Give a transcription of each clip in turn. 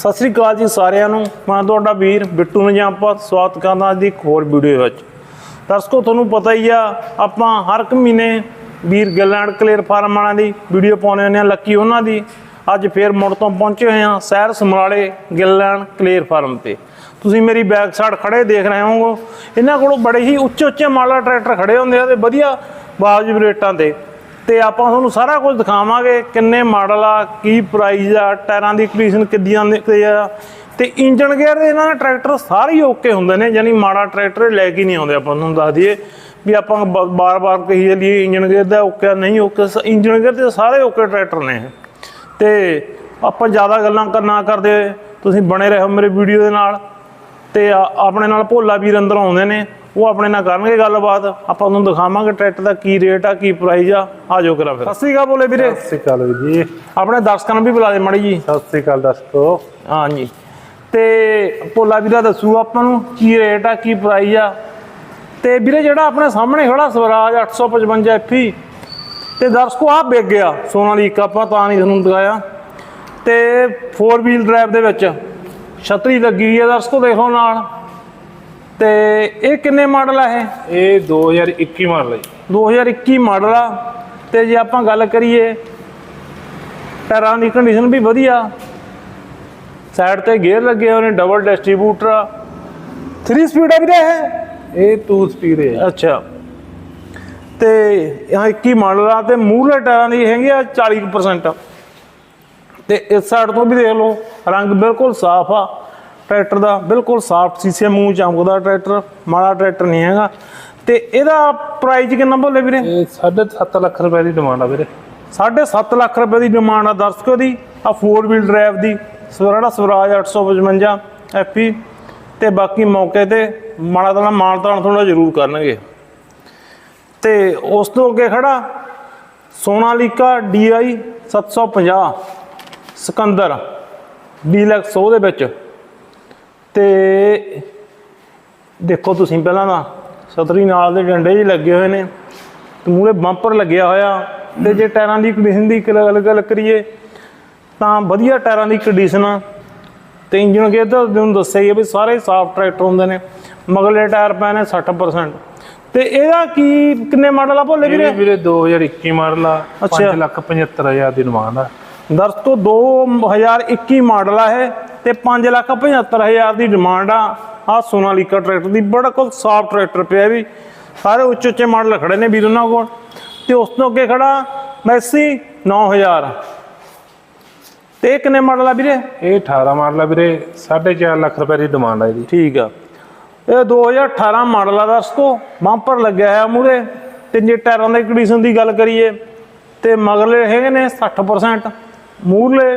ਸਤਿ ਸ੍ਰੀ ਅਕਾਲ ਜੀ ਸਾਰਿਆਂ ਨੂੰ। ਮੈਂ ਤੁਹਾਡਾ ਵੀਰ ਬਿੱਟੂ ਨਜਾਂਪਾ ਸਵਾਗਤ ਕਰਦਾ ਅੱਜ ਦੀ ਇੱਕ ਹੋਰ ਵੀਡੀਓ ਵਿੱਚ। ਦਰਸ਼ਕੋ, ਤੁਹਾਨੂੰ ਪਤਾ ਹੀ ਆ, ਆਪਾਂ ਹਰ ਇੱਕ ਮਹੀਨੇ ਵੀਰ ਗੱਲੈਂਡ ਕਲੀਅਰ ਫਾਰਮ ਵਾਲਿਆਂ ਦੀ ਵੀਡੀਓ ਪਾਉਂਦੇ ਹੁੰਦੇ ਆ, ਲੱਕੀ ਉਹਨਾਂ ਦੀ। ਅੱਜ ਫੇਰ ਮੁੜ ਤੋਂ ਪਹੁੰਚੇ ਹੋਏ ਆ ਸ਼ਹਿਰ ਸਮਰਾਲੇ ਗਿੱਲੈਂਡ ਕਲੀਅਰ ਫਾਰਮ ਤੇ। ਤੁਸੀਂ ਮੇਰੀ ਬੈਕ ਸਾਈਡ ਖੜੇ ਦੇਖ ਰਹੇ ਹੋਵੋ ਇਹਨਾਂ ਕੋਲੋਂ ਬੜੇ ਹੀ ਉੱਚੇ ਉੱਚੇ ਮਾਲਾ ਟਰੈਕਟਰ ਖੜੇ ਹੁੰਦੇ ਆ ਤੇ ਵਧੀਆ ਵਾਜਬ ਰੇਟਾਂ ਤੇ। ਤੇ ਆਪਾਂ ਤੁਹਾਨੂੰ ਸਾਰਾ ਕੁਝ ਦਿਖਾਵਾਂਗੇ ਕਿੰਨੇ ਮਾਡਲ ਆ, ਕੀ ਪ੍ਰਾਈਸ ਆ, ਟਾਇਰਾਂ ਦੀ ਕੰਡੀਸ਼ਨ ਕਿੱਦਾਂ ਨਿਕਲੇ ਆ। ਤੇ ਇੰਜਨ ਗੇਅਰ ਦੇ ਇਹਨਾਂ ਦੇ ਟਰੈਕਟਰ ਸਾਰੇ ਓਕੇ ਹੁੰਦੇ ਨੇ, ਯਾਨੀ ਮਾੜਾ ਟਰੈਕਟਰ ਲੈ ਕੇ ਨਹੀਂ ਆਉਂਦੇ ਆਪਾਂ ਤੁਹਾਨੂੰ ਦੱਸ ਦਈਏ ਵੀ ਆਪਾਂ ਬਾਰ-ਬਾਰ ਕਹੀ ਚੱਲੀਏ ਇੰਜਨ ਗੇਅਰ ਦਾ ਓਕੇ ਨਹੀਂ ਓਕੇ ਇੰਜਨ ਗੇਅਰ ਦੇ ਸਾਰੇ ਓਕੇ ਟਰੈਕਟਰ ਨੇ। ਇਹ। ਤੇ ਆਪਾਂ ਜ਼ਿਆਦਾ ਗੱਲਾਂ ਕਰਨਾ ਕਰਦੇ, ਤੁਸੀਂ ਬਣੇ ਰਹੋ ਮੇਰੇ ਵੀਡੀਓ ਦੇ ਨਾਲ। ਤੇ ਆਪਣੇ ਨਾਲ ਭੋਲਾ ਵੀਰ ਅੰਦਰ ਆਉਂਦੇ ਨੇ। ਉਹ ਆਪਣੇ ਨਾਲ ਕਰਨਗੇ ਗੱਲਬਾਤ ਆਪਾਂ ਤੁਹਾਨੂੰ ਦਿਖਾਵਾਂਗੇ ਟਰੈਕਟਰ ਦਾ ਕੀ ਰੇਟ ਆ ਕੀ ਪ੍ਰਾਈਸ ਆ ਆ ਜਾਓ ਕਰਾ ਫਿਰ। ਸਤਿ ਸ੍ਰੀ ਅਕਾਲ ਬੋਲੇ ਵੀਰੇ। ਸਤਿ ਸ਼੍ਰੀ ਅਕਾਲ ਵੀਰ ਜੀ। ਆਪਣੇ ਦਰਸ਼ਕਾਂ ਨੂੰ ਵੀ ਬੁਲਾ ਦੇ ਮੜੀ ਜੀ। ਸਤਿ ਸ਼੍ਰੀ ਅਕਾਲ ਦਰਸ਼ਕੋ। ਹਾਂਜੀ। ਤੇ ਭੋਲਾ ਵੀਰਾ ਦੱਸੂ ਆਪਾਂ ਨੂੰ ਕੀ ਰੇਟ ਆ ਕੀ ਪ੍ਰਾਈਸ ਆ। ਤੇ ਵੀਰੇ ਜਿਹੜਾ ਆਪਣੇ ਸਾਹਮਣੇ ਖੜਾ ਸਵਰਾਜ 855 ਐਫੀ ਤੇ ਦਰਸ਼ਕੋ ਆ ਵਿਕ ਗਿਆ ਸੋਨਾਲੀਕਾ ਆਪਾਂ ਤਾਂ ਨਹੀਂ ਤੁਹਾਨੂੰ ਦਿਖਾਇਆ। ਤੇ 4 ਵੀਲ ਡਰਾਈਵ ਦੇ ਵਿੱਚ ਛਤਰੀ ਲੱਗੀ ਹੋਈ ਹੈ ਦਰਸ਼ਕੋ ਦੇਖੋ ਨਾਲ। ਤੇ ਇਹ ਕਿੰਨੇ ਮਾਡਲ ਆ ਇਹ? ਇਹ 2021 ਮਾਡਲ ਹੈ ਜੀ। 2021 ਮਾਡਲ ਆ। ਤੇ ਜੇ ਆਪਾਂ ਗੱਲ ਕਰੀਏ ਟਾਇਰਾਂ ਦੀ ਕੰਡੀਸ਼ਨ ਵੀ ਵਧੀਆ। ਸਾਈਡ ਤੇ ਗੇਅਰ ਲੱਗੇ ਹੋਏ ਨੇ ਡਬਲ ਡਿਸਟ੍ਰੀਬਿਊਟਰ ਆ। 3 ਸਪੀਡ ਆ ਵੀਰੇ ਇਹ? ਇਹ 2 ਸਪੀਡ ਹੈ ਅੱਛਾ। ਤੇ ਇਹ 21 ਮਾਡਲ ਆ ਤੇ ਮੂਹਰੇ ਟਾਇਰਾਂ ਦੀ ਹੈਗੀ ਆ 40% ਤੇ ਇਸ ਸਾਈਡ ਤੋਂ ਵੀ ਦੇਖ ਲਓ ਰੰਗ ਬਿਲਕੁਲ ਸਾਫ਼ ਆ। ਟਰੈਕਟਰ ਦਾ ਬਿਲਕੁਲ ਸਾਫ਼ ਸੀਸੇ ਮੂੰਹ ਚਮਕਦਾ ਟਰੈਕਟਰ ਮਾੜਾ ਟਰੈਕਟਰ ਨਹੀਂ ਹੈਗਾ। ਤੇ ਇਹਦਾ ਪ੍ਰਾਈਸ ਕਿੰਨਾ ਬੋਲੇ ਵੀਰੇ? ਇਹ 7.5 ਲੱਖ ਰੁਪਏ ਦੀ ਡਿਮਾਂਡ ਆ ਵੀਰੇ। 7.5 ਲੱਖ ਰੁਪਏ ਦੀ ਡਿਮਾਂਡ ਆ ਦਰਸ਼ਕੋ ਦੀ ਆ 4 ਵੀਲ ਡਰਾਈਵ ਦੀ ਸਵਰਾੜਾ ਸਵਰਾਜ 855 ਐਫੀ ਤੇ ਬਾਕੀ ਮੌਕੇ ਤੇ ਮਾੜਾ ਤਾਂ ਮਾਨਤਾਨ ਥੋੜਾ ਜ਼ਰੂਰ ਕਰਨਗੇ। ਤੇ ਉਸ ਤੋਂ ਅੱਗੇ ਖੜਾ ਸੋਨਾਲੀਕਾ DI 750 ਸਿਕੰਦਰ ਡੀਲਕਸ ਉਹਦੇ ਵਿੱਚ। ਤੇ ਦੇਖੋ ਤੁਸੀਂ ਪਹਿਲਾਂ ਤਾਂ ਸਤਰੀ ਨਾਲ ਦੇ ਡੰਡੇ ਜੀ ਲੱਗੇ ਹੋਏ ਨੇ ਤੇ ਮੂਹਰੇ ਬੰਪਰ ਲੱਗਿਆ ਹੋਇਆ ਤੇ ਜੇ ਟਾਇਰਾਂ ਦੀ ਕੰਡੀਸ਼ਨ ਦੀ ਗੱਲ ਗੱਲ ਕਰੀਏ ਤਾਂ ਵਧੀਆ ਟਾਇਰਾਂ ਦੀ ਕੰਡੀਸ਼ਨ ਆ। ਤੇ ਇੰਜਨ ਗੇਅਰ ਤਾਂ ਤੁਹਾਨੂੰ ਦੱਸਿਆ ਹੀ ਵੀ ਸਾਰੇ ਸਾਫ਼ ਟਰੈਕਟਰ ਹੁੰਦੇ ਨੇ ਮਗਲੇ ਟਾਇਰ ਪਏ ਨੇ 60% ਤੇ ਇਹਦਾ ਕੀ ਕਿੰਨੇ ਮਾਡਲ ਆ ਭੋਲੇ ਵੀਰੇ? ਵੀਰੇ 2021 ਮਾਡਲ ਆ ਅੱਛਾ। 5 ਲੱਖ 75000 ਦੀ ਡਿਮਾਂਡ ਆ। ਦਰਸਤੋ 2021 ਮਾਡਲ ਆ ਇਹ। ਤੇ 575000 ਦੀ ਡਿਮਾਂਡ ਆ। ਆ ਸੋਨਾਲੀਕਾ ਟਰੈਕਟਰ ਦੀ ਬੜਾ ਕੋਲ ਸਾਫ਼ ਟਰੈਕਟਰ ਪਿਆ ਵੀ। ਸਾਰੇ ਉੱਚੇ ਉੱਚੇ ਮਾਡਲ ਖੜੇ ਨੇ ਵੀਰ ਉਹਨਾਂ ਕੋਲ। ਤੇ ਉਸ ਤੋਂ ਅੱਗੇ ਖੜਾ ਮੈਸੀ 9000 ਤੇ ਇਹ ਕਿੰਨੇ ਮਾਡਲ ਆ ਵੀਰੇ? ਇਹ 18 ਮਾਡਲ ਆ ਵੀਰੇ 4.5 ਲੱਖ ਰੁਪਏ ਦੀ ਡਿਮਾਂਡ ਆ ਇਹਦੀ। ਠੀਕ ਆ। ਇਹ 2018 ਮਾਡਲ ਆ ਦਰਸਤੋ ਬੰਪਰ ਲੱਗਿਆ ਹੋਇਆ ਮੂਰੇ ਤੇ ਜੇ ਟਾਇਰਾਂ ਦੀ ਕੰਡੀਸ਼ਨ ਦੀ ਗੱਲ ਕਰੀਏ ਤੇ ਮਗਰਲੇ ਹੈਗੇ ਨੇ 60% ਮੂਰਲੇ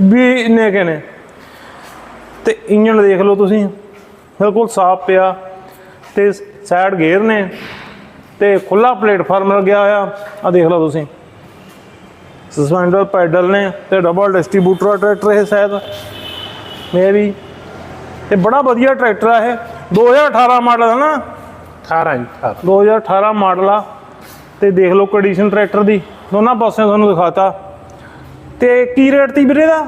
ਵੀ ਨੇ। ਤੇ ਇੰਜਨ ਦੇਖ ਲਓ ਤੁਸੀਂ। ਬਿਲਕੁਲ ਸਾਫ਼ ਪਿਆ ਤੇ ਸਾਈਡ ਗੇਅਰ ਨੇ ਤੇ ਖੁੱਲਾ ਪਲੇਟਫਾਰਮ ਲੱਗਿਆ ਹੋਇਆ। ਆ ਦੇਖ ਲਓ ਤੁਸੀਂ। ਸਸਪੈਂਡਰ ਪੈਡਲ ਨੇ ਤੇ ਡਬਲ ਡਿਸਟ੍ਰੀਬਿਊਟਰ ਟਰੈਕਟਰ ਇਹ ਸ਼ਾਇਦ। ਮੇਬੀ ਤੇ ਬੜਾ ਵਧੀਆ ਟਰੈਕਟਰ ਆ ਇਹ। 2018 ਮਾਡਲ ਹੈ ਨਾ। 18 ਜੀ 18 2018 ਮਾਡਲ ਆ। ਤੇ ਦੇਖ ਲਓ ਕੰਡੀਸ਼ਨ ਟਰੈਕਟਰ ਦੀ। ਦੋਨਾਂ ਪਾਸਿਆਂ ਤੁਹਾਨੂੰ ਦਿਖਾਤਾ। ਤੇ ਕੀ ਰੇਟ ਤੀ ਵੀਰੇ ਦਾ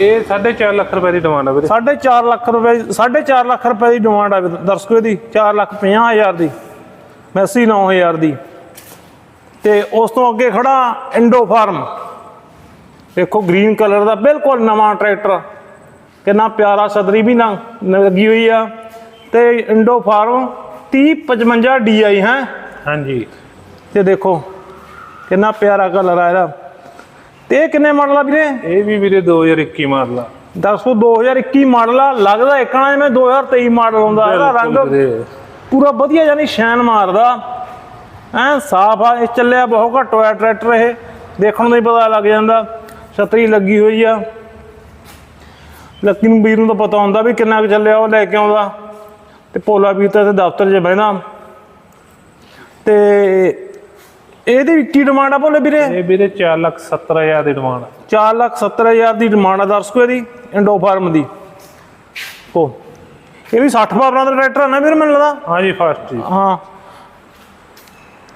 ਇਹ 4.5 ਲੱਖ ਰੁਪਏ ਦੀ ਡਿਮਾਂਡ ਆ ਵੀਰੇ। 4.5 ਲੱਖ ਰੁਪਏ 4.5 ਲੱਖ ਰੁਪਏ ਦੀ ਡਿਮਾਂਡ ਆ ਦਰਸ਼ਕੋ ਦੀ 4 ਲੱਖ 50 ਹਜ਼ਾਰ ਦੀ। ਮੈਸੀ 9000 ਦੀ। ਤੇ ਉਸ ਤੋਂ ਅੱਗੇ ਖੜਾ ਇੰਡੋ ਫਾਰਮ। ਦੇਖੋ ਗ੍ਰੀਨ ਕਲਰ ਦਾ ਬਿਲਕੁਲ ਨਵਾਂ ਟਰੈਕਟਰ। ਕਿੰਨਾ ਪਿਆਰਾ ਸਦਰੀ ਵੀ ਨਾ ਲੱਗੀ ਹੋਈ ਆ। ਤੇ ਇੰਡੋ ਫਾਰਮ 3055 DI ਹੈ। ਹਾਂਜੀ। ਤੇ ਦੇਖੋ ਕਿੰਨਾ ਪਿਆਰਾ ਕਲਰ ਆ ਇਹਦਾ। ਤੇ ਇਹ ਕਿੰਨੇ ਮਾਡਲ ਆ ਵੀਰੇ? ਇਹ ਵੀ ਵੀਰੇ 2021 ਮਾਡਲ ਆ। ਦੱਸੋ 2021 ਮਾਡਲ ਆ। ਲੱਗਦਾ ਇੱਕਣਾ ਜਿਵੇਂ 2023 ਮਾਡਲ ਹੁੰਦਾ। ਇਹਦਾ ਰੰਗ ਪੂਰਾ ਵਧੀਆ ਯਾਨੀ ਸ਼ੈਨ ਮਾਰਦਾ। ਐ ਸਾਫ਼ ਆ ਇਹ ਚੱਲਿਆ ਬਹੁਤ ਘੱਟ ਹੋਇਆ ਟਰੈਕਟਰ ਇਹ। ਦੇਖਣ ਨੂੰ ਹੀ ਪਤਾ ਲੱਗ ਜਾਂਦਾ। ਛਤਰੀ ਲੱਗੀ ਹੋਈ ਆ। ਲੱਕੀ ਨੂੰ ਵੀਰ ਨੂੰ ਤਾਂ ਪਤਾ ਹੁੰਦਾ ਵੀ ਕਿੰਨਾ ਕੁ ਚੱਲਿਆ ਉਹ ਲੈ ਕੇ ਆਉਂਦਾ। ਤੇ ਪੋਲਾ ਵੀਰ ਤਾਂ ਦਫ਼ਤਰ 'ਚ ਬਹਿੰਦਾ। ਤੇ ਇਹਦੀ ਕੀ ਡਿਮਾਂਡ ਆ ਭੋਲੇ ਵੀਰੇ? ਇਹ ਵੀਰੇ 4 ਲੱਖ 70000 ਦੀ ਡਿਮਾਂਡ ਆ। 4 ਲੱਖ 70 ਹਜ਼ਾਰ ਦੀ ਡਿਮਾਂਡ ਆ ਦਰਸ਼ਕੋ ਇਹਦੀ ਇੰਡੋ ਫਾਰਮ ਦੀ। ਕੋ ਇਹ ਵੀ 60 ਪਾਵਰਾਂ ਦਾ ਟਰੈਕਟਰ ਆ ਨਾ ਵੀਰ ਮੈਨੂੰ ਲੱਗਦਾ। ਹਾਂਜੀ ਫਾਸਟ ਜੀ। ਹਾਂ।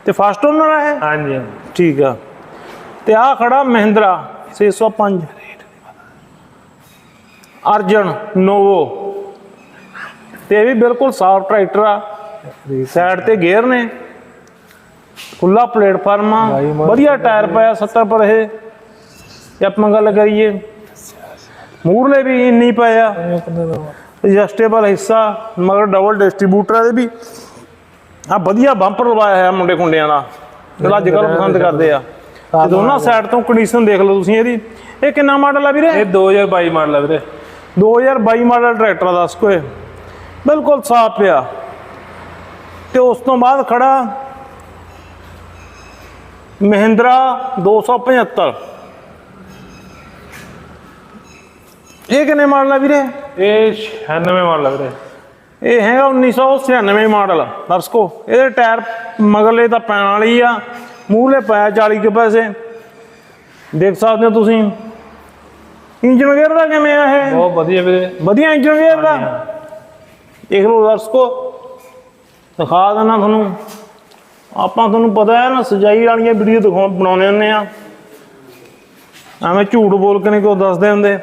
ਤੇ ਫਸਟ ਓਨਰ ਹੈ ਹਾਂਜੀ। ਠੀਕ ਆ। ਤੇ ਆ ਖੜਾ ਮਹਿੰਦਰਾ 605 ਅਰਜਨ ਨੋਵੋ। ਤੇ ਇਹ ਵੀ ਬਿਲਕੁਲ ਸਾਫ਼ ਟਰੈਕਟਰ ਆ। ਸਾਈਡ ਤੇ ਗੇਅਰ ਨੇ। ਖੁੱਲਾ ਪਲੇਟਫਾਰਮ ਆ ਵਧੀਆ ਟਾਇਰ ਪਾਇਆ 70 ਪਰ ਇਹ। ਜੇ ਆਪਾਂ ਗੱਲ ਕਰੀਏ ਮੂਰਲੇ ਵੀ ਇੰਨੀ ਪਾਇਆ? ਐਡਜਸਟੇਬਲ ਹਿੱਸਾ ਮਗਰ ਡਬਲ ਡਿਸਟ੍ਰੀਬਿਊਟਰ ਦੇ ਵੀ। ਆ ਵਧੀਆ ਬੰਪਰ ਲਵਾਇਆ ਹੋਇਆ ਮੁੰਡੇ ਕੁੰਡਿਆਂ ਦਾ ਜਿਹੜਾ ਅੱਜ ਕੱਲ੍ਹ ਪਸੰਦ ਕਰਦੇ ਆ। ਤੇ ਦੋਨਾਂ ਸਾਈਡ ਤੋਂ ਕੰਡੀਸ਼ਨ ਦੇਖ ਲਓ ਤੁਸੀਂ ਇਹਦੀ। ਇਹ ਕਿੰਨਾ ਮਾਡਲ ਆ ਵੀਰੇ? ਇਹ 2022 ਮਾਡਲ ਆ ਵੀਰੇ। 2022 ਮਾਡਲ ਟਰੈਕਟਰ ਦਾ ਸਕੋਏ ਬਿਲਕੁਲ ਸਾਫ਼ ਪਿਆ। ਤੇ ਉਸ ਤੋਂ ਬਾਅਦ ਖੜਾ ਮਹਿੰਦਰਾ 275 ਇਹ ਕਿੰਨੇ ਮਾਡਲ ਆ ਵੀਰੇ? ਇਹ 96 ਮਾਡਲ ਆ ਵੀਰੇ। ਇਹ ਹੈਗਾ 1996 ਮਾਡਲ। ਦਰਸ਼ਕੋ ਇਹਦੇ ਟਾਇਰ ਮਗਰਲੇ ਤਾਂ ਪੈਣ ਵਾਲੀ ਆ ਮੂਹਰੇ ਪਾਇਆ 40 ਕੁ ਪੈਸੇ। ਦੇਖ ਸਕਦੇ ਹੋ ਤੁਸੀਂ। ਇੰਜਨ ਗੇਅਰ ਦਾ ਕਿਵੇਂ ਆ ਇਹ? ਬਹੁਤ ਵਧੀਆ ਵੀਰੇ। ਵਧੀਆ ਇੰਜਨ ਗੇਅਰ ਦਾ? ਦੇਖ ਲਓ ਦਰਸ਼ਕੋ ਦਿਖਾ ਦੇਣਾ ਤੁਹਾਨੂੰ। ਆਪਾਂ ਤੁਹਾਨੂੰ ਪਤਾ ਹੈ ਨਾ ਸਜਾਈ ਵਾਲੀਆਂ ਵੀਡੀਓ ਦਿਖਾ ਬਣਾਉਂਦੇ ਹੁੰਦੇ ਆ। ਐਵੇਂ ਝੂਠ ਬੋਲ ਕੇ ਨਹੀਂ ਕੋਈ ਦੱਸਦੇ ਹੁੰਦੇ।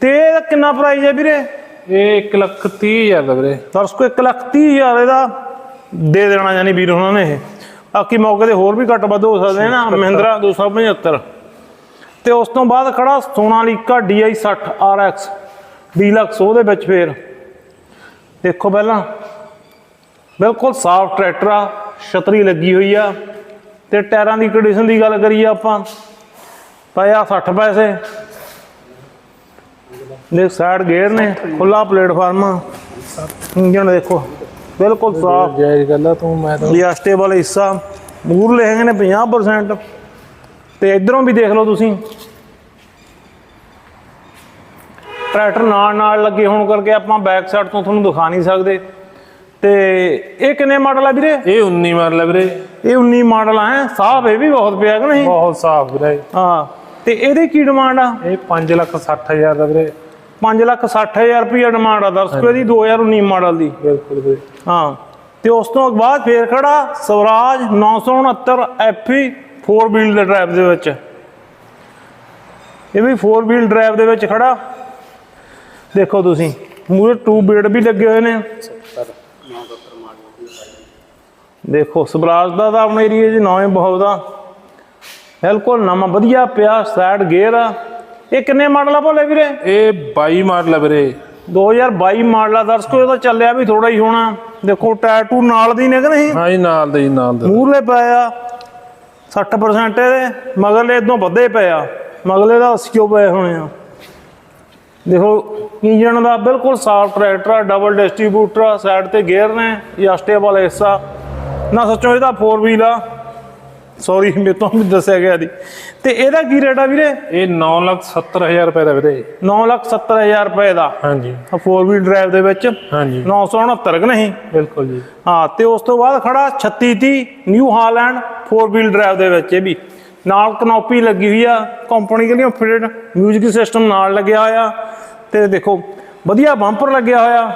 ਤੇ ਇਹਦਾ ਕਿੰਨਾ ਪ੍ਰਾਈਸ ਹੈ ਵੀਰੇ? ਇਹ 1 ਲੱਖ 30 ਹਜ਼ਾਰ ਦਾ ਵੀਰੇ। ਦਰਸ਼ਕੋ 1 ਲੱਖ 30 ਹਜ਼ਾਰ ਇਹਦਾ ਦੇ ਦੇਣਾ ਯਾਨੀ ਵੀਰ ਉਹਨਾਂ ਨੇ ਇਹ। ਬਾਕੀ ਮੌਕੇ ਤੇ ਹੋਰ ਵੀ ਘੱਟ ਵੱਧ ਹੋ ਸਕਦੇ ਨੇ ਨਾ ਮਹਿੰਦਰਾ 275 ਤੇ ਉਸ ਤੋਂ ਬਾਅਦ ਖੜਾ ਸੋਨਾਲੀਕਾ DI 60 RX ਡੀਲਕਸ ਉਹਦੇ ਵਿੱਚ ਫੇਰ। ਦੇਖੋ ਪਹਿਲਾਂ। ਬਿਲਕੁਲ ਸਾਫ਼ ਟਰੈਕਟਰ ਆ। ਛਤਰੀ ਲੱਗੀ ਹੋਈ ਆ ਤੇ ਟਾਇਰਾਂ ਦੀ ਕੰਡੀਸ਼ਨ ਦੀ ਗੱਲ ਕਰੀਏ ਆਪਾਂ ਪਿਆ 60 ਪੈਸੇ। ਦੇਖ ਸਾਈਡ ਗੇਅਰ ਨੇ ਖੁੱਲਾ ਪਲੇਟਫਾਰਮ ਇੰਜਨ ਦੇਖੋ ਬਿਲਕੁਲ ਸਾਫ਼। ਜਾਇਜ਼ ਗੱਲ ਆ ਤੂੰ ਮੈਂ ਤਾਂ ਐਡਜਸਟੇਬਲ ਹਿੱਸਾ। ਮੂਰਲੇ ਹੈਗੇ ਨੇ 50% ਤੇ ਇਧਰੋਂ ਵੀ ਦੇਖ ਲਓ ਤੁਸੀਂ। ਟਰੈਕਟਰ ਨਾਲ ਨਾਲ ਲੱਗੇ ਹੋਣ ਕਰਕੇ ਆਪਾਂ ਬੈਕ ਸਾਈਡ ਤੋਂ ਤੁਹਾਨੂੰ ਦਿਖਾ ਨਹੀਂ ਸਕਦੇ। ਤੇ ਇਹ ਕਿੰਨੇ ਮਾਡਲ ਆ ਵੀਰੇ? ਇਹ 19 ਮਾਡਲ ਆ ਵੀਰੇ। ਇਹ 19 ਮਾਡਲ ਆ ਹੈ? ਸਾਫ਼ ਇਹ ਵੀ ਬਹੁਤ ਪਿਆ ਕਿ ਨਹੀਂ? ਬਹੁਤ ਸਾਫ਼ ਵੀਰੇ। ਹਾਂ। ਤੇ ਇਹਦੀ ਕੀ ਡਿਮਾਂਡ ਆ? ਇਹ 5 ਲੱਖ 60 ਹਜ਼ਾਰ ਦਾ ਵੀਰੇ। 5 ਲੱਖ 60 ਹਜ਼ਾਰ ਰੁਪਏ ਡਿਮਾਂਡ ਆ ਦਰਸ਼ਕੋ ਇਹਦੀ 2019 ਮਾਡਲ ਦੀ। ਬਿਲਕੁਲ ਵੀਰੇ। ਹਾਂ। ਤੇ ਉਸ ਤੋਂ ਬਾਅਦ ਫੇਰ ਖੜਾ ਸਵਰਾਜ 969 ਐਫਈ 4 ਵੀਲ ਦੇ ਡਰਾਈਵ ਦੇ ਵਿੱਚ। ਇਹ ਵੀ 4 ਵੀਲ ਡਰਾਈਵ ਦੇ ਵਿੱਚ ਖੜਾ। ਦੇਖੋ ਤੁਸੀਂ। ਮੂਰੇ 2 ਬੇਡ ਵੀ ਲੱਗੇ ਹੋਏ ਨੇ। ਦੇਖੋ ਸਵਰਾਜ ਦਾ ਤਾਂ ਆਪਣੇ ਏਰੀਏ 'ਚ ਨੌਵੇਂ ਬਹੁਤ ਆ। ਬਿਲਕੁਲ ਨਵਾਂ ਵਧੀਆ ਪਿਆ ਸਾਈਡ ਗੇਅਰ ਆ। ਇਹ ਕਿੰਨੇ ਮਾਡਲ ਆ ਭੋਲੇ ਵੀਰੇ? ਇਹ 22 ਮਾਡਲ ਆ ਵੀਰੇ। 2022 ਮਾਡਲ ਆ ਦਰਸ਼ਕੋ ਇਹ ਤਾਂ ਚੱਲਿਆ ਵੀ ਥੋੜਾ ਹੀ ਹੋਣਾ। ਦੇਖੋ ਟੈਟੂ ਨਾਲ ਦੀ ਨੇ ਕਿ ਨਹੀਂ? ਹਾਂ ਜੀ ਨਾਲ ਦੇ ਜੀ ਨਾਲ ਦੇ। ਮੂਰਲੇ ਪਏ ਆ। 60% ਇਹਦੇ। ਮਗਰਲੇ ਇਦੋਂ ਵੱਧੇ ਪਏ ਆ। ਮਗਰਲੇ ਦਾ 80 ਪਏ ਹੋਣੇ ਆ? ਦੇਖੋ ਇੰਜਨ ਦਾ ਬਿਲਕੁਲ ਸਾਫ਼ ਟਰੈਕਟਰ ਆ ਡਬਲ ਡਿਸਟ੍ਰੀਬਿਊਟਰ ਆ ਸਾਈਡ ਤੇ ਗੇਅਰ ਨੇ ਐਡਜਸਟੇਬਲ ਹਿੱਸਾ। ਨਾ ਸੱਚੋ ਇਹਦਾ 4 ਵੀਲ ਆ। ਸੌਰੀ ਮੇਰੇ ਤੋਂ ਵੀ ਦੱਸਿਆ ਗਿਆ ਦੀ ਤੇ ਇਹਦਾ ਕੀ ਰੇਟ ਆ ਵੀਰੇ? ਇਹ 9 ਲੱਖ 70 ਹਜ਼ਾਰ ਰੁਪਏ ਦਾ ਵੀਰੇ। 970000 ਰੁਪਏ ਦਾ। ਹਾਂਜੀ। 4 ਵੀਲ ਡਰਾਈਵ ਦੇ ਵਿੱਚ। ਹਾਂਜੀ। 969 ਕਿ ਨਹੀਂ? ਬਿਲਕੁਲ ਜੀ। ਹਾਂ ਤੇ ਉਸ ਤੋਂ ਬਾਅਦ ਖੜਾ 3630 ਨਿਊ ਹਾਲੈਂਡ 4 ਵੀਲ ਡਰਾਈਵ ਦੇ ਵਿੱਚ ਇਹ ਵੀ। ਨਾਲ ਕਨੋਪੀ ਲੱਗੀ ਹੋਈ ਆ ਕੰਪਨੀ ਕੇ ਲਈ ਫਿਟਡ ਮਿਊਜ਼ਿਕ ਸਿਸਟਮ ਨਾਲ ਲੱਗਿਆ ਹੋਇਆ। ਤੇ ਦੇਖੋ ਵਧੀਆ ਬੰਪਰ ਲੱਗਿਆ ਹੋਇਆ।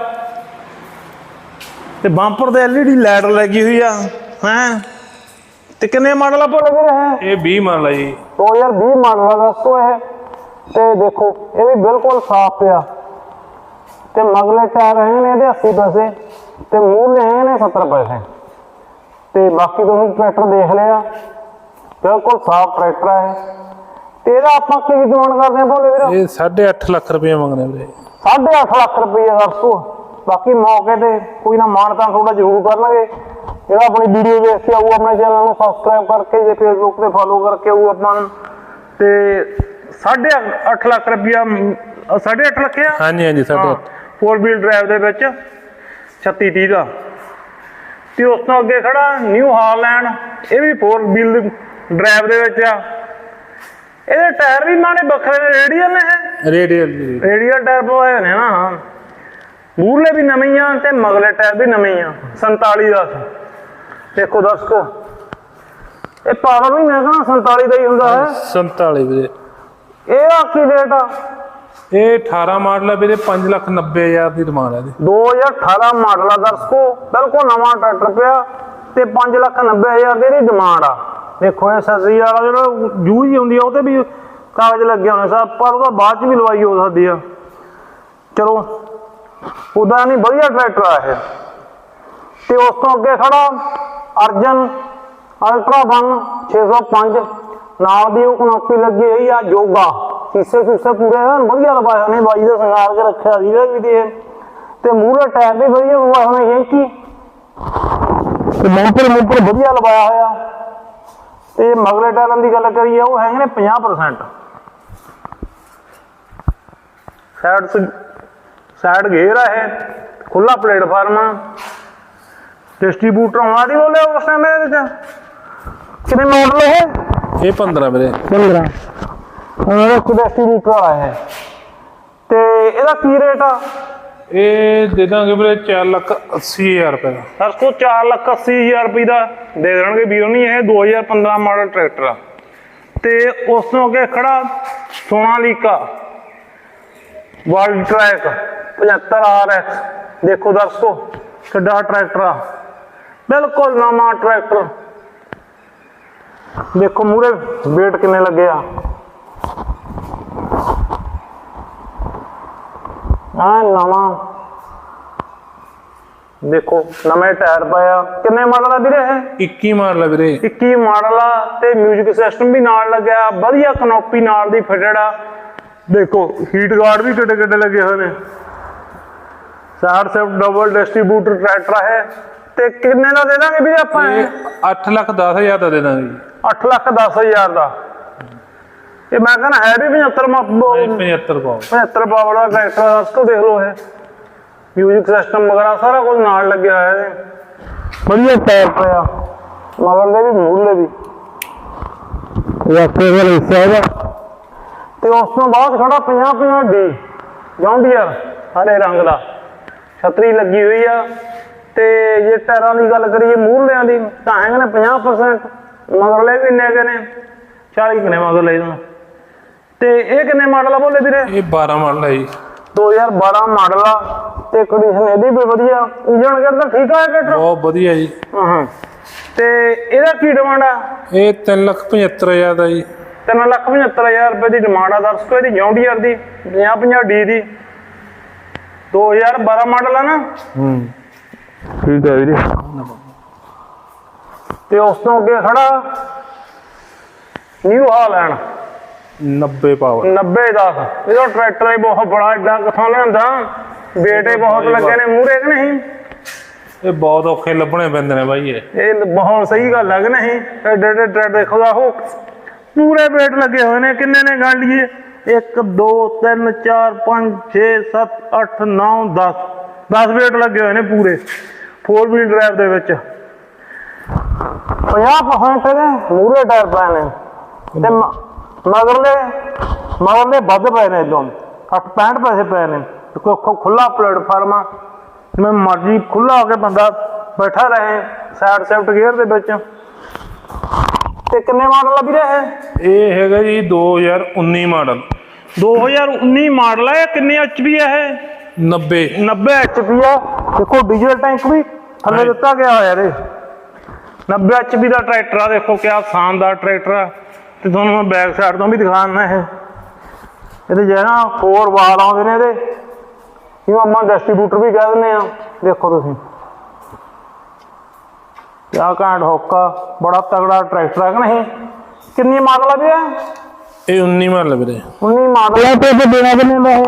ਤੇ ਬੰਪਰ ਤੇ LED ਲਾਈਟ ਲੱਗੀ ਹੋਈ ਆ ਹੈ? ਤੇ ਕਿੰਨੇ ਮਾਡਲ ਆ ਹੈ ਇਹ 20 ਮਾਡਲ ਆ ਜੀ। 2020 ਮਾਡਲ ਦਾ ਦੋਸਤੋ ਇਹ। ਤੇ ਦੇਖੋ ਇਹ ਵੀ ਬਿਲਕੁਲ ਸਾਫ਼ ਪਿਆ। ਤੇ ਮਗਲੇ ਟਾਇਰ ਹੈਗੇ ਨੇ ਇਹਦੇ 80 ਪੈਸੇ ਤੇ ਮੂਹਰੇ ਹੈਗੇ ਨੇ 70 ਪੈਸੇ। ਤੇ ਬਾਕੀ ਤੁਸੀਂ ਟਰੈਕਟਰ ਦੇਖ ਲਿਆ। ਬਿਲਕੁਲ ਸਾਫ਼ ਟਰੈਕਟਰ ਹੈ ਤੇ ਇਹਦਾ ਆਪਾਂ ਕੀ ਡਿਮਾਂਡ ਕਰਦੇ ਹਾਂ ਭੋਲੇ ਵੀਰ? ਇਹ 8.5 ਲੱਖ ਰੁਪਏ ਮੰਗਦੇ ਵੀਰੇ। 8.5 ਲੱਖ ਰੁਪਏ ਦੋਸਤੋ ਬਾਕੀ ਮੌਕੇ ਤੇ ਕੋਈ ਨਾ ਮਾਨਤਾ ਥੋੜਾ ਜ਼ਰੂਰ ਕਰਨਗੇ। ਜਿਹੜਾ ਆਪਣੀ ਵੀਡੀਓ ਦੇਖ ਕੇ ਆਊ ਆਪਣੇ ਚੈਨਲ ਨੂੰ ਸਬਸਕ੍ਰਾਈਬ ਕਰਕੇ ਜੇ ਫੇਸਬੁੱਕ ਤੇ ਫੋਲੋ ਕਰਕੇ ਆਊ ਆਪਾਂ ਤੇ 8.5 ਲੱਖ ਰੁਪਇਆ 8.5 ਲੱਖ ਆ? ਹਾਂਜੀ ਹਾਂਜੀ ਸਾਡੇ 4 ਵੀਲ ਡਰਾਈਵ ਦੇ ਵਿੱਚ। 36 30 ਦਾ। ਤੇ ਉਸ ਤੋਂ ਅੱਗੇ ਖੜਾ ਨਿਊ ਹਾਲੈਂਡ ਇਹ ਵੀ 4 ਵੀਲ ਡਰਾਈਵ ਦੇ ਵਿੱਚ ਆ। ਇਹਦੇ ਟਾਇਰ ਵੀ ਮਾਣੇ ਵੱਖਰੇ ਰੇਡੀਅਲ ਨੇ ਇਹ। ਰੇਡੀਅਲ ਜੀ। ਰੇਡੀਅਲ ਟਾਇਰ ਪਵਾਏ ਨੇ ਨਾ ਮੂਰਲੇ ਵੀ ਨਵੇਂ ਹੀ ਆ ਤੇ ਮਗਲੇ ਟਾਇਰ ਵੀ ਨਵੇਂ ਹੀ ਆ 47 ਦਾ। ਦੇਖੋ ਦਰਸ਼ਕੋ ਇਹ ਪਾਵਰ ਵੀ ਮੈਂ ਕਹਿੰਦਾ 47 ਦਾ ਹੀ ਹੁੰਦਾ ਹੈ। 47 ਵੀਰੇ। ਇਹਦਾ ਕੀ ਰੇਟ ਆ? ਇਹ 18 ਮਾਡਲ ਆ ਵੀਰੇ 5 ਲੱਖ 90 ਹਜ਼ਾਰ ਦੀ ਡਿਮਾਂਡ ਹੈ ਇਹਦੀ। 2018 ਮਾਡਲ ਆ ਦਰਸ਼ਕੋ ਬਿਲਕੁਲ ਨਵਾਂ ਟਰੈਕਟਰ ਪਿਆ ਤੇ 5 ਲੱਖ 90 ਹਜ਼ਾਰ ਦੀ ਇਹਦੀ ਡਿਮਾਂਡ ਆ। ਦੇਖੋ ਇਹ ਵਾਲਾ ਜਿਹੜਾ ਜੂਝ ਹੀ ਹੁੰਦੀ ਆ, ਉਹ ਤੇ ਵੀ ਕਾਗਜ਼ ਲੱਗੇ ਹੋਣੇ ਸਾ, ਪਰ ਉਹਦਾ ਬਾਅਦ ਚ ਵੀ ਲਵਾਈ ਹੋ ਸਕਦੀ ਆ। ਚਲੋ, ਉਹਦਾ ਨਹੀਂ, ਵਧੀਆ ਟਰੈਕਟਰ ਆ ਇਹ। ਤੇ ਉਸ ਤੋਂ ਅੱਗੇ ਖੜਾ ਅਰਜਨ, ਅਲਟਰਾ 1 605 ਨਾਲ ਦੀ ਉਹ ਕਨੋਪੀ ਲੱਗੀ ਹੋਈ ਆ, ਜੋਗਾ। ਸੀਸੇ ਸੂਸੇ ਪੂਰੇ ਐਨ ਵਧੀਆ ਲਵਾਇਆ ਹੋਏ ਨੇ ਬਾਈ ਦਾ ਸੰਗਾਰ ਕੇ ਰੱਖਿਆ ਸੀ ਵੀ ਤੇ ਤੇ ਮੂਹਰੇ ਟਾਇਰ ਵੀ ਵਧੀਆ ਲਵਾਏ ਹੋਏ ਨੇ ਯੈਂਕੀ ਤੇ ਮੋਪਰ ਮੋਪਰ ਵਧੀਆ ਲਵਾਇਆ ਹੋਇਆ। ਤੇ ਮਗਲੇ ਟਾਇਰਾਂ ਦੀ ਗੱਲ ਕਰੀਏ ਉਹ ਹੈਗੇ ਨੇ 50% ਸਾਈਡ ਸਾਈਡ ਗੇਅਰ ਆ ਇਹ ਖੁੱਲਾ ਪਲੇਟਫਾਰਮ ਆ ਡਿਸਟ੍ਰੀਬਿਊਟਰ ਆਉਣਾ ਦੀ ਬੋਲੇ ਉਸ ਟਾਈਮ ਇਹਦੇ ਚ। ਕਿੰਨੇ ਮਾਡਲ ਇਹ? ਇਹ 15 ਵੀਰੇ। 15 ਉਹਨਾਂ ਦਾ ਡਿਸਟ੍ਰੀਬਿਊਟਰ ਵਾਲਾ ਹੈ। ਤੇ ਇਹਦਾ ਕੀ ਰੇਟ ਆ? ਇਹ ਦੇ ਦਾਂਗੇ ਵੀਰੇ 4 ਲੱਖ 80 ਹਜ਼ਾਰ ਰੁਪਏ ਦਾ। ਸਰ ਕੋ 4 ਲੱਖ 80 ਹਜ਼ਾਰ ਰੁਪਏ ਦਾ ਦੇ ਦੇਣਗੇ ਵੀਰੋ ਨਹੀਂ, ਇਹ 2015 ਮਾਡਲ ਟਰੈਕਟਰ ਆ। ਤੇ ਉਸ ਤੋਂ ਅੱਗੇ ਖੜਾ ਸੋਨਾਲੀਕਾ ਵਰਲਡ ਟਰੈਕ 75 RX ਦੇਖੋ ਦਰਸ਼ਕੋ, ਕਿੱਡਾ ਟਰੈਕਟਰ ਆ। ਬਿਲਕੁਲ ਨਵਾਂ ਟਰੈਕਟਰ। ਦੇਖੋ ਮੂਰੇ ਵੇਟ ਕਿੰਨੇ ਲੱਗੇ ਆ। ਆ ਨਵਾਂ ਦੇਖੋ ਨਵੇਂ ਟਾਇਰ ਪਾਇਆ। ਕਿੰਨੇ ਮਾਡਲ ਆ ਵੀਰੇ ਇਹ? 21 ਮਾਡਲ ਆ ਵੀਰੇ। 21 ਮਾਡਲ ਆ ਤੇ 뮤직 ਸਿਸਟਮ ਵੀ ਨਾਲ ਲੱਗਿਆ ਵਧੀਆ ਕਨੋਪੀ ਨਾਲ ਦੀ ਫਿਟਡ ਆ। ਦੇਖੋ ਹੀਟ ਗਾਰਡ ਵੀ ਕਿੱਡੇ ਕਿੱਡੇ ਲੱਗੇ ਹੋਏ ਨੇ। ਸਾਡ ਸੈਫ ਡਬਲ ਡਿਸਟ੍ਰੀਬਿਊਟਰ ਟਰੈਕਟਰ ਹੈ ਤੇ ਕਿੰਨੇ ਦਾ ਦੇ ਦਾਂਗੇ ਵੀਰੇ ਆਪਾਂ ਇਹ? ਇਹ 8 ਲੱਖ 10 ਹਜ਼ਾਰ ਦਾ ਦੇ ਦਾਂਗੇ। ਜੀ 8 ਲੱਖ 10 ਹਜ਼ਾਰ ਦਾ। ਇਹ ਮੈਂ ਕਹਿੰਦਾ ਹੈ ਵੀ 75 ਮਾ ਇਹ 75 ਪਾਓ। 75 ਪਾਵਰ ਦਾ ਤੋਂ ਦੇਖ ਲਓ ਇਹ। ਮਿਊਜ਼ਿਕ ਸਿਸਟਮ ਵਗੈਰਾ ਸਾਰਾ ਕੁਝ ਨਾਲ ਲੱਗਿਆ ਹੋਇਆ ਇਹਦੇ ਵਧੀਆ ਟਾਇਰ ਪਿਆ। ਮਗਰ ਦੇ ਵੀ ਮੂਹਰਲੇ ਵੀ। ਵਾਕੇ ਵਾਲਾ ਹਿੱਸਾ ਇਹਦਾ। ਤੇ ਉਸ ਤੋਂ ਬਾਅਦ ਖੜਾ 50 50 ਡੀ ਜੌਂਡੀਅਰ ਹਰੇ ਰੰਗ ਦਾ। ਛਤਰੀ ਲੱਗੀ ਹੋਈ ਆ। ਤੇ ਜੇ ਟਾਇਰਾਂ ਦੀ ਗੱਲ ਕਰੀਏ ਮੂਹਰਲਿਆਂ ਦੀ ਤਾਂ ਹੈਗੇ ਨੇ 50% ਮਗਰਲੇ ਵੀ ਇੰਨੇ ਕੁ ਨੇ। 40 ਕਿਨੇ ਮਗਰਲੇ ਤੋਂ ਤੇ ਇਹ ਕਿੰਨੇ ਮਾਡਲ ਆ ਬੋਲੇ ਵੀਰੇ? ਇਹ 12 ਮਾਡਲ ਹੈ ਜੀ। 2012 ਮਾਡਲ ਆ ਤੇ ਕੰਡੀਸ਼ਨ ਇਹਦੀ ਵੀ ਵਧੀਆ। ਇੰਜਨ ਕਰਦਾ ਠੀਕ ਆ ਟਰੈਕਟਰ ਬਹੁਤ ਵਧੀਆ ਜੀ। ਹਾਂ ਤੇ ਇਹਦਾ ਕੀ ਡਿਮਾਂਡ ਆ? ਇਹ 3 ਲੱਖ 75 ਹਜ਼ਾਰ ਦਾ ਜੀ। 3 ਲੱਖ 75000 ਰੁਪਏ ਦੀ ਡਿਮਾਂਡ ਆ ਦਰਸ਼ਕੋ ਇਹਦੀ ਜੌਂਡੀਅਰ ਦੀ 50 50 ਡੀ ਦੀ। 2012 ਮਾਡਲ ਆ ਨਾ? ਹੂੰ। ਠੀਕ ਹੈ ਵੀਰੇ। ਤੇ ਉਸ ਤੋਂ ਅੱਗੇ ਖੜਾ ਨਿਊ ਹਾਲੈਂਡ 90 ਪਾਵਰ 90 ਦਾ ਇਹਦਾ ਟਰੈਕਟਰ ਹੀ ਬਹੁਤ ਬੜਾ ਐਡਾ ਕਿੱਥੋਂ ਲਿਆਂਦਾ? ਬੇਟੇ ਬਹੁਤ ਲੱਗੇ ਨੇ ਮੂਹਰੇ ਕਿ ਨਹੀਂ? ਇਹ ਬਹੁਤ ਔਖੇ ਲੱਭਣੇ ਪੈਂਦੇ ਨੇ ਬਾਈ ਇਹ। ਇਹ ਬਹੁਤ ਸਹੀ ਗੱਲ ਹੈ ਕਿ ਨਹੀਂ? ਐਡੇ ਐਡੇ ਟਰੈਕਟਰ ਦੇਖੋ ਉਹ ਪੂਰੇ ਵੇਟ ਲੱਗੇ ਹੋਏ ਨੇ। ਕਿੰਨੇ ਨੇ ਗਾਂ ਲਈਏ? 1 2 3 4 5 6 7 8 9 10 10 ਵੇਟ ਲੱਗੇ ਹੋਏ ਨੇ ਪੂਰੇ। 4 ਵੀਲ ਡਰਾਈਵ ਦੇ ਵਿੱਚ। 50% ਦੇ ਮੂਰੇ ਟਾਇਰ ਨੇ। ਤੇ ਮ- ਮਗਰਲੇ ਮਗਰਲੇ ਵੱਧ ਪਏ ਨੇ ਇਦੋਂ। 60 65 ਪੈਸੇ ਪਏ ਨੇ। ਦੇਖੋ ਖੁੱਲਾ ਪਲੇਟਫਾਰਮ ਆ। ਜਿਵੇਂ ਮਰਜ਼ੀ ਖੁੱਲਾ ਹੋ ਕੇ ਬੰਦਾ ਬੈਠਾ ਰਹੇ ਸਾਈਡ ਸ਼ਿਫਟ ਗੇਅਰ ਦੇ ਵਿੱਚ। ਤੇ ਕਿੰਨੇ ਮਾਡਲ ਆ ਵੀਰੇ ਇਹ ਇਹ ਹੈਗਾ ਜੀ 2019 ਮਾਡਲ 2019 ਮਾਡਲ ਆ ਇਹ ਕਿੰਨੇ ਐਚਪੀ ਆ ਇਹ? 90 90 ਐਚਪੀ ਆ। ਦੇਖੋ ਡੀਜ਼ਲ ਟੈਂਕ ਵੀ ਥੱਲੇ ਦਿੱਤਾ ਗਿਆ ਹੋਇਆ ਇਹਦੇ। 90 ਐਚਪੀ ਦਾ ਟਰੈਕਟਰ ਆ ਦੇਖੋ ਕਿਆ ਸ਼ਾਨਦਾਰ ਟਰੈਕਟਰ ਆ। ਤੇ ਤੁਹਾਨੂੰ ਮੈਂ ਬੈਕ ਸਾਈਡ ਤੋਂ ਵੀ ਦਿਖਾਉਣਾ ਇਹ। ਇਹਦੇ ਜਿਹੜਾ ਫੋਰ ਵਾਲ ਆਉਂਦੇ ਨੇ ਇਹਦੇ। ਜਿਵੇਂ ਆਪਾਂ ਡਿਸਟ੍ਰੀਬਿਊਟਰ ਵੀ ਕਹਿ ਦਿੰਦੇ ਆ ਦੇਖੋ ਤੁਸੀਂ। ਕਿਆ ਕਾਂਡ ਹੋਕਾ। ਬੜਾ ਤਗੜਾ ਟਰੈਕਟਰ ਹੈ ਕਿ ਨਹੀਂ? ਕਿੰਨੀ ਮਾਡਲ ਆ ਵੀ ਇਹ ਇਹ 19 ਮਾਡਲ ਵੀਰੇ। 19 ਮਾਡਲ ਹੈ ਤੇ ਦੇਣਾ ਕਿੰਨੇ ਦਾ ਇਹ?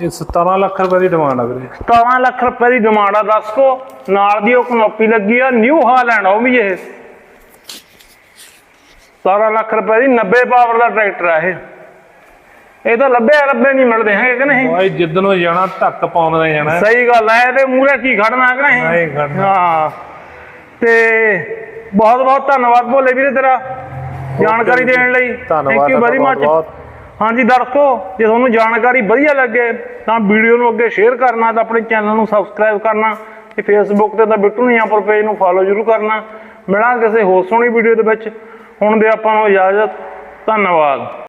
ਇਹ 17 ਲੱਖ ਰੁਪਏ ਦੀ ਡਿਮਾਂਡ ਆ ਵੀਰੇ। 17 ਲੱਖ ਰੁਪਏ ਦੀ ਡਿਮਾਂਡ ਆ ਦੱਸ ਕੋ ਨਾਲ ਦੀ ਉਹ ਕਨੋਪੀ ਲੱਗੀ ਆ ਨਿਊ ਹਾਲੈਂਡ ਆ ਉਹ ਵੀ ਇਹ। 17 ਲੱਖ ਰੁਪਏ ਦੀ 90 ਪਾਵਰ ਦਾ ਟਰੈਕਟਰ ਆ ਇਹ। ਇਹ ਤਾਂ ਲੱਭੇ ਲੱਭੇ ਨਹੀਂ ਮਿਲਦੇ ਹੈਗੇ ਕਿ ਨਹੀਂ? ਬਾਈ ਜਿੱਦ ਨੂੰ ਜਾਣਾ ਧੱਕ ਪਾਉਂਦੇ ਜਾਣਾ। ਸਹੀ ਗੱਲ ਹੈ ਇਹਦੇ ਮੂਹਰੇ ਕੀ ਖੜਨਾ ਕਿ ਨਹੀਂ? ਨਹੀਂ ਖੜਨਾ। ਹਾਂ। ਤੇ ਬਹੁਤ ਬਹੁਤ ਧੰਨਵਾਦ ਭੋਲੇ ਵੀਰੇ ਤੇਰਾ ਜਾਣਕਾਰੀ ਦੇਣ ਲਈ। ਧੰਨਵਾਦ ਯੂ ਵੈਰੀ ਮਚ। ਹਾਂਜੀ ਦਰਸ਼ਕੋ ਜੇ ਤੁਹਾਨੂੰ ਜਾਣਕਾਰੀ ਵਧੀਆ ਲੱਗੇ ਤਾਂ ਵੀਡੀਓ ਨੂੰ ਅੱਗੇ ਸ਼ੇਅਰ ਕਰਨਾ ਤਾਂ ਆਪਣੇ ਚੈਨਲ ਨੂੰ ਸਬਸਕ੍ਰਾਈਬ ਕਰਨਾ ਤੇ ਫੇਸਬੁੱਕ ਤੇ ਤਾਂ ਬਿੱਟੂ ਨਿਆਂਪੁਰ ਪੇਜ ਨੂੰ ਫੋਲੋ ਜ਼ਰੂਰ ਕਰਨਾ। ਮਿਲਾਂ ਕਿਸੇ ਹੋਰ ਸੋਹਣੀ ਵੀਡੀਓ ਦੇ ਵਿੱਚ। ਹੁਣ ਦੇ ਆਪਾਂ ਨੂੰ ਇਜਾਜ਼ਤ ਧੰਨਵਾਦ।